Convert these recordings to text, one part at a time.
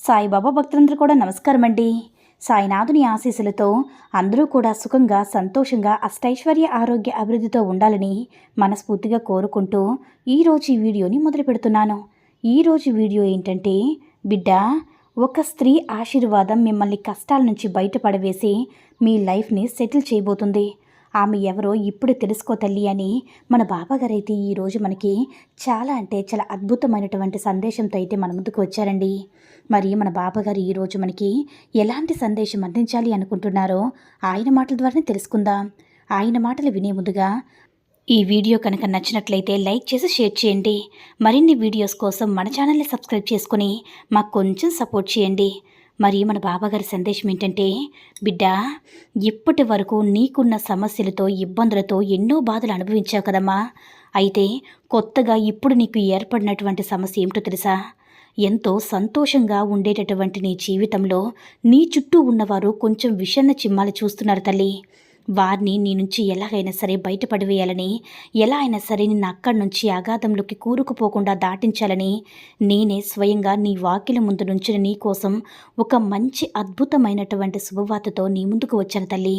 సాయిబాబా భక్తులందరూ కూడా నమస్కారం అండి సాయినాథుని ఆశీస్సులతో అందరూ కూడా సుఖంగా సంతోషంగా అష్టైశ్వర్య ఆరోగ్య అభివృద్ధితో ఉండాలని మనస్ఫూర్తిగా కోరుకుంటూ ఈరోజు ఈ వీడియోని మొదలు పెడుతున్నాను. ఈరోజు వీడియో ఏంటంటే బిడ్డ ఒక స్త్రీ ఆశీర్వాదం మిమ్మల్ని కష్టాల నుంచి బయటపడవేసి మీ లైఫ్ని సెటిల్ చేయబోతుంది. ఆమె ఎవరో ఇప్పుడు తెలుసుకో తల్లి అని మన బాబాగారైతే ఈరోజు మనకి చాలా అంటే చాలా అద్భుతమైనటువంటి సందేశంతో అయితే మన ముందుకు వచ్చారండి. మరి మన బాబాగారు ఈరోజు మనకి ఎలాంటి సందేశం అందించాలి అనుకుంటున్నారో ఆయన మాటల ద్వారానే తెలుసుకుందాం. ఆయన మాటలు వినే ముందుగా ఈ వీడియో కనుక నచ్చినట్లయితే లైక్ చేసి షేర్ చేయండి. మరిన్ని వీడియోస్ కోసం మన ఛానల్ని సబ్స్క్రైబ్ చేసుకుని మాకు కొంచెం సపోర్ట్ చేయండి. మరి మన బాబాగారి సందేశం ఏంటంటే బిడ్డ ఇప్పటి వరకు నీకున్న సమస్యలతో ఇబ్బందులతో ఎన్నో బాధలు అనుభవించావు కదమ్మా. అయితే కొత్తగా ఇప్పుడు నీకు ఏర్పడినటువంటి సమస్య ఏమిటో తెలుసా? ఎంతో సంతోషంగా ఉండేటటువంటి నీ జీవితంలో నీ చుట్టూ ఉన్నవారు కొంచెం విషన్న చిమ్మాలు చూస్తున్నారు తల్లి. వారిని నీ నుంచి ఎలాగైనా సరే బయటపడివేయాలని ఎలా అయినా సరే నిన్ను అక్కడి నుంచి అగాధంలోకి కూరుకుపోకుండా దాటించాలని నేనే స్వయంగా నీ వాకిల ముందు నుంచిన నీ కోసం ఒక మంచి అద్భుతమైనటువంటి శుభవార్తతో నీ ముందుకు వచ్చాను తల్లి.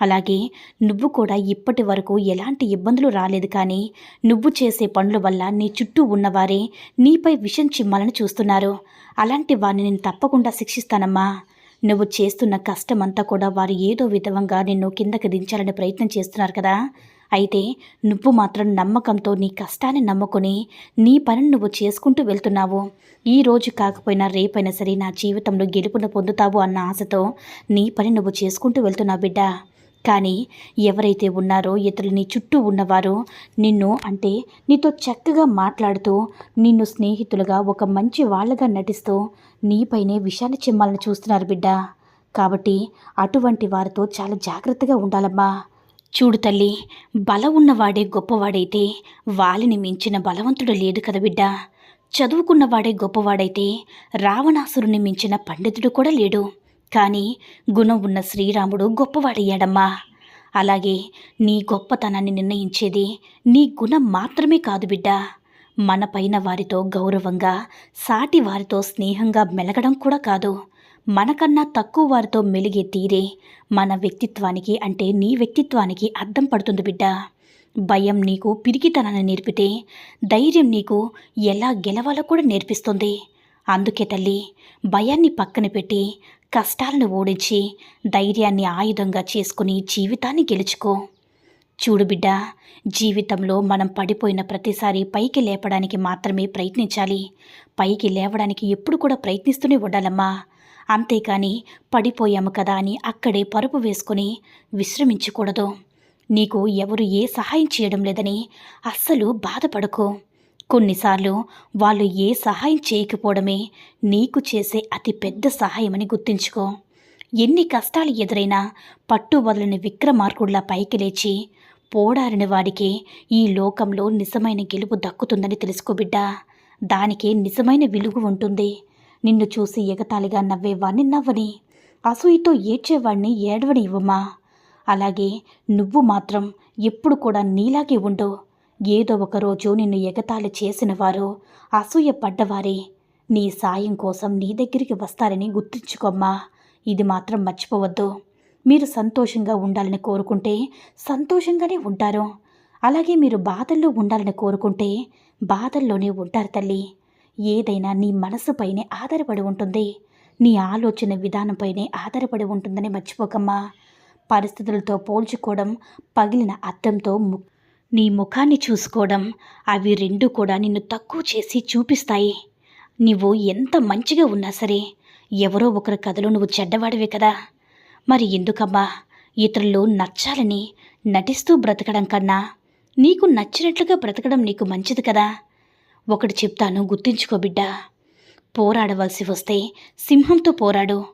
అలాగే నువ్వు కూడా ఇప్పటి వరకు ఎలాంటి ఇబ్బందులు రాలేదు కానీ నువ్వు చేసే పనుల వల్ల నీ చుట్టూ ఉన్నవారే నీపై విషం చిమ్మాలని చూస్తున్నారు. అలాంటి వారిని నేను తప్పకుండా శిక్షిస్తానమ్మా. నువ్వు చేస్తున్న కష్టమంతా కూడా వారు ఏదో విధంగా నిన్ను కిందకి దించాలని ప్రయత్నం చేస్తున్నారు కదా. అయితే నువ్వు మాత్రం నమ్మకంతో నీ కష్టాన్ని నమ్ముకొని నీ పనిని నువ్వు చేసుకుంటూ వెళ్తున్నావు. ఈ రోజు కాకపోయినా రేపైనా సరే నా జీవితంలో గెలుపును పొందుతావు అన్న ఆశతో నీ పని నువ్వు చేసుకుంటూ వెళ్తున్నావు బిడ్డ. కానీ ఎవరైతే ఉన్నారో ఇతరుని చుట్టూ ఉన్నవారో నిన్ను అంటే నీతో చక్కగా మాట్లాడుతూ నిన్ను స్నేహితులుగా ఒక మంచి వాళ్ళగా నటిస్తూ నీపైనే విషాన్ని చెమ్మాలని చూస్తున్నారు బిడ్డ. కాబట్టి అటువంటి వారితో చాలా జాగ్రత్తగా ఉండాలమ్మా. చూడు తల్లి బలం ఉన్నవాడే గొప్పవాడైతే వాలిని మించిన బలవంతుడు లేడు కదా బిడ్డ. చదువుకున్నవాడే గొప్పవాడైతే రావణాసురుని మించిన పండితుడు కూడా లేడు. కానీ గుణం ఉన్న శ్రీరాముడు గొప్పవాడయ్యాడమ్మా. అలాగే నీ గొప్పతనాన్ని నిర్ణయించేది నీ గుణం మాత్రమే కాదు బిడ్డ. మన పైన వారితో గౌరవంగా సాటి వారితో స్నేహంగా మెలగడం కూడా కాదు. మనకన్నా తక్కువ వారితో మెలిగే తీరే మన వ్యక్తిత్వానికి అంటే నీ వ్యక్తిత్వానికి అర్థం పడుతుంది బిడ్డ. భయం నీకు పిరికితనాన్ని నేర్పితే ధైర్యం నీకు ఎలా గెలవాలో కూడా నేర్పిస్తుంది. అందుకే తల్లి భయాన్ని పక్కన పెట్టి కష్టాలను ఓడించి ధైర్యాన్ని ఆయుధంగా చేసుకుని జీవితాన్ని గెలుచుకో. చూడు బిడ్డ జీవితంలో మనం పడిపోయిన ప్రతిసారి పైకి లేపడానికి మాత్రమే ప్రయత్నించాలి. పైకి లేవడానికి ఎప్పుడు కూడా ప్రయత్నిస్తూనే ఉండాలమ్మా. అంతేకాని పడిపోయాము కదా అని అక్కడే పరుపు వేసుకొని విశ్రమించకూడదు. నీకు ఎవరు ఏ సహాయం చేయడం లేదని అస్సలు బాధపడకు. కొన్నిసార్లు వాళ్ళు ఏ సహాయం చేయకపోవడమే నీకు చేసే అతి పెద్ద సహాయమని గుర్తుంచుకో. ఎన్ని కష్టాలు ఎదురైనా పట్టు వదలని విక్రమార్కుడిలా పైకి లేచి పోడారిన వాడికే ఈ లోకంలో నిజమైన గెలుపు దక్కుతుందని తెలుసుకో బిడ్డా. దానికే నిజమైన విలువ ఉంటుంది. నిన్ను చూసి ఎగతాళిగా నవ్వేవాణ్ణి నవ్వని అసూయతో ఏడ్చేవాణ్ణి ఏడవని ఇవ్వమా? అలాగే నువ్వు మాత్రం ఎప్పుడు కూడా నీలాగే ఉండు. ఏదో ఒకరోజు నిన్ను ఎగతాళి చేసిన వారు అసూయ పడ్డవారే. నీ సాయం కోసం నీ దగ్గరికి వస్తారని గుర్తుంచుకోమ్మా. ఇది మాత్రం మర్చిపోవద్దు. మీరు సంతోషంగా ఉండాలని కోరుకుంటే సంతోషంగానే ఉంటారు. అలాగే మీరు బాధల్లో ఉండాలని కోరుకుంటే బాధల్లోనే ఉంటారు తల్లి. ఏదైనా నీ మనసుపైనే ఆధారపడి ఉంటుంది. నీ ఆలోచన విధానంపైనే ఆధారపడి ఉంటుందని మర్చిపోకమ్మా. పరిస్థితులతో పోల్చుకోవడం పగిలిన అద్దంతో ము నీ ముఖాన్ని చూసుకోవడం అవి రెండు కూడా నిన్ను తక్కువ చేసి చూపిస్తాయి. నువ్వు ఎంత మంచిగా ఉన్నా సరే ఎవరో ఒకరి కథలో నువ్వు చెడ్డవాడివే కదా. మరి ఎందుకమ్మా ఇతరులు నచ్చాలని నటిస్తూ బ్రతకడం కన్నా నీకు నచ్చినట్లుగా బ్రతకడం నీకు మంచిది కదా. ఒకటి చెప్తాను గుర్తుంచుకో బిడ్డ. పోరాడవలసి వస్తే సింహంతో పోరాడు.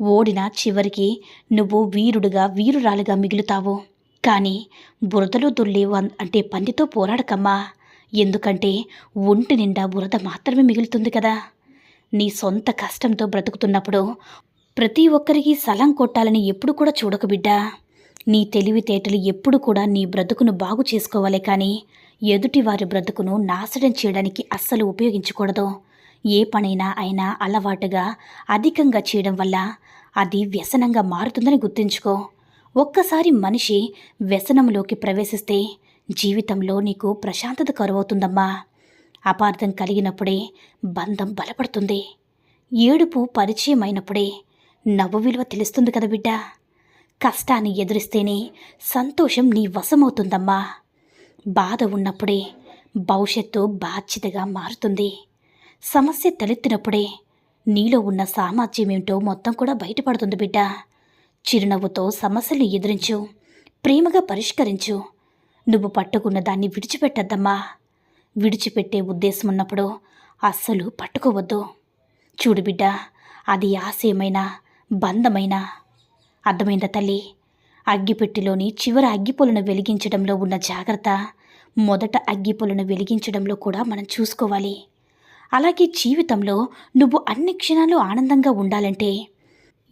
ఓడిన చివరికి నువ్వు వీరుడుగా వీరురాలుగా మిగులుతావు. కానీ బురదలో దుల్లి వన్ అంటే పందితో పోరాడకమ్మా. ఎందుకంటే ఒంటి నిండా బురద మాత్రమే మిగులుతుంది కదా. నీ సొంత కష్టంతో బ్రతుకుతున్నప్పుడు ప్రతి ఒక్కరికి సలం కొట్టాలని ఎప్పుడు కూడా చూడకు బిడ్డా. నీ తెలివితేటలు ఎప్పుడు కూడా నీ బ్రతుకును బాగు చేసుకోవాలి కానీ ఎదుటి వారి బ్రతుకును నాశనం చేయడానికి అస్సలు ఉపయోగించకూడదు. ఏ పనైనా అయినా అలవాటుగా అధికంగా చేయడం వల్ల అది వ్యసనంగా మారుతుందని గుర్తుంచుకో. ఒక్కసారి మనిషి వ్యసనంలోకి ప్రవేశిస్తే జీవితంలో నీకు ప్రశాంతత కరువవుతుందమ్మా. అపార్థం కలిగినప్పుడే బంధం బలపడుతుంది. ఏడుపు పరిచయం అయినప్పుడే నవ్వు విలువ తెలుస్తుంది కదా బిడ్డ. కష్టాన్ని ఎదురిస్తేనే సంతోషం నీ వశమవుతుందమ్మా. బాధ ఉన్నప్పుడే భవిష్యత్తు బాధ్యతగా మారుతుంది. సమస్య తలెత్తినప్పుడే నీలో ఉన్న సామర్థ్యం ఏమిటో మొత్తం కూడా బయటపడుతుంది బిడ్డ. చిరునవ్వుతో సమస్యలు ఎదిరించు ప్రేమగా పరిష్కరించు. నువ్వు పట్టుకున్న దాన్ని విడిచిపెట్టద్దమ్మా. విడిచిపెట్టే ఉద్దేశం ఉన్నప్పుడు అస్సలు పట్టుకోవద్దు. చూడు బిడ్డ అది ఆశయమైనా బంధమైనా. అర్థమైందా తల్లి? అగ్గిపెట్టిలోని చివరి అగ్గిపొలను వెలిగించడంలో ఉన్న జాగ్రత్త మొదట అగ్గిపొలను వెలిగించడంలో కూడా మనం చూసుకోవాలి. అలాగే జీవితంలో నువ్వు అన్ని క్షణాలు ఆనందంగా ఉండాలంటే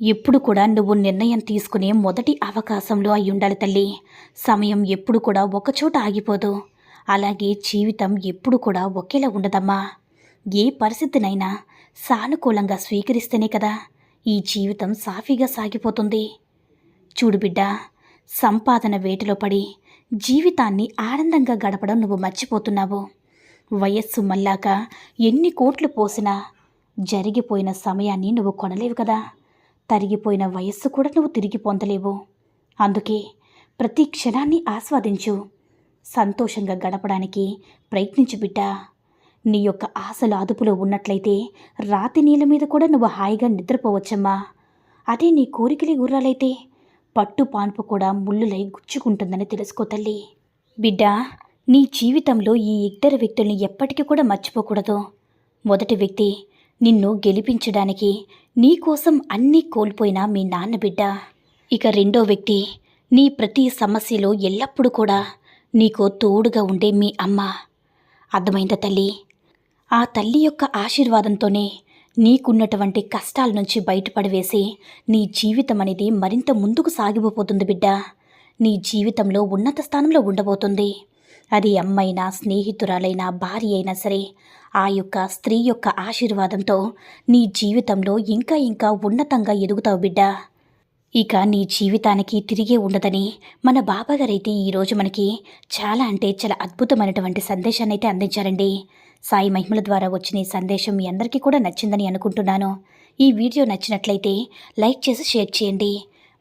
ఎప్పుడు కూడా నువ్వు నిర్ణయం తీసుకునే మొదటి అవకాశంలో అయి ఉండాలి తల్లి. సమయం ఎప్పుడు కూడా ఒకచోట ఆగిపోదు. అలాగే జీవితం ఎప్పుడు కూడా ఒకేలా ఉండదమ్మా. ఏ పరిస్థితినైనా సానుకూలంగా స్వీకరిస్తేనే కదా ఈ జీవితం సాఫీగా సాగిపోతుంది. చూడు బిడ్డ సంపాదన వేటలో పడి జీవితాన్ని ఆనందంగా గడపడం నువ్వు మర్చిపోతున్నావు. వయస్సు మళ్ళాక ఎన్ని కోట్లు పోసినా జరిగిపోయిన సమయాన్ని నువ్వు కొనలేవు కదా. తరిగిపోయిన వయస్సు కూడా నువ్వు తిరిగి పొందలేవు. అందుకే ప్రతి క్షణాన్ని ఆస్వాదించు. సంతోషంగా గడపడానికి ప్రయత్నించు బిడ్డా. నీ యొక్క ఆశలు అదుపులో ఉన్నట్లయితే రాతి నీళ్ళ మీద కూడా నువ్వు హాయిగా నిద్రపోవచ్చమ్మా. అదే నీ కోరికలే గుర్రాలైతే పట్టు పాన్పు కూడా ముళ్ళులై గుచ్చుకుంటుందని తెలుసుకో తల్లి. బిడ్డా నీ జీవితంలో ఈ ఇద్దరు వ్యక్తుల్ని ఎప్పటికీ కూడా మర్చిపోకూడదు. మొదటి వ్యక్తి నిన్ను గెలిపించడానికి నీకోసం అన్నీ కోల్పోయిన మీ నాన్న బిడ్డ. ఇక రెండో వ్యక్తి నీ ప్రతి సమస్యలో ఎల్లప్పుడూ కూడా నీకు తోడుగా ఉండే మీ అమ్మ. అర్థమైందా తల్లి? ఆ తల్లి యొక్క ఆశీర్వాదంతోనే నీకున్నటువంటి కష్టాల నుంచి బయటపడివేసి నీ జీవితం అనేది మరింత ముందుకు సాగిపోతుంది బిడ్డ. నీ జీవితంలో ఉన్నత స్థానంలో ఉండబోతుంది. అది అమ్మైనా స్నేహితురాలైనా భార్య అయినా సరే ఆ యొక్క స్త్రీ యొక్క ఆశీర్వాదంతో నీ జీవితంలో ఇంకా ఇంకా ఉన్నతంగా ఎదుగుతావు బిడ్డ. ఇక నీ జీవితానికి తిరిగే ఉండదని మన బాబాగారైతే ఈరోజు మనకి చాలా అంటే చాలా అద్భుతమైనటువంటి సందేశాన్ని అయితే అందించారండి. సాయి మహిమల ద్వారా వచ్చిన ఈ సందేశం మీ అందరికీ కూడా నచ్చిందని అనుకుంటున్నాను. ఈ వీడియో నచ్చినట్లయితే లైక్ చేసి షేర్ చేయండి.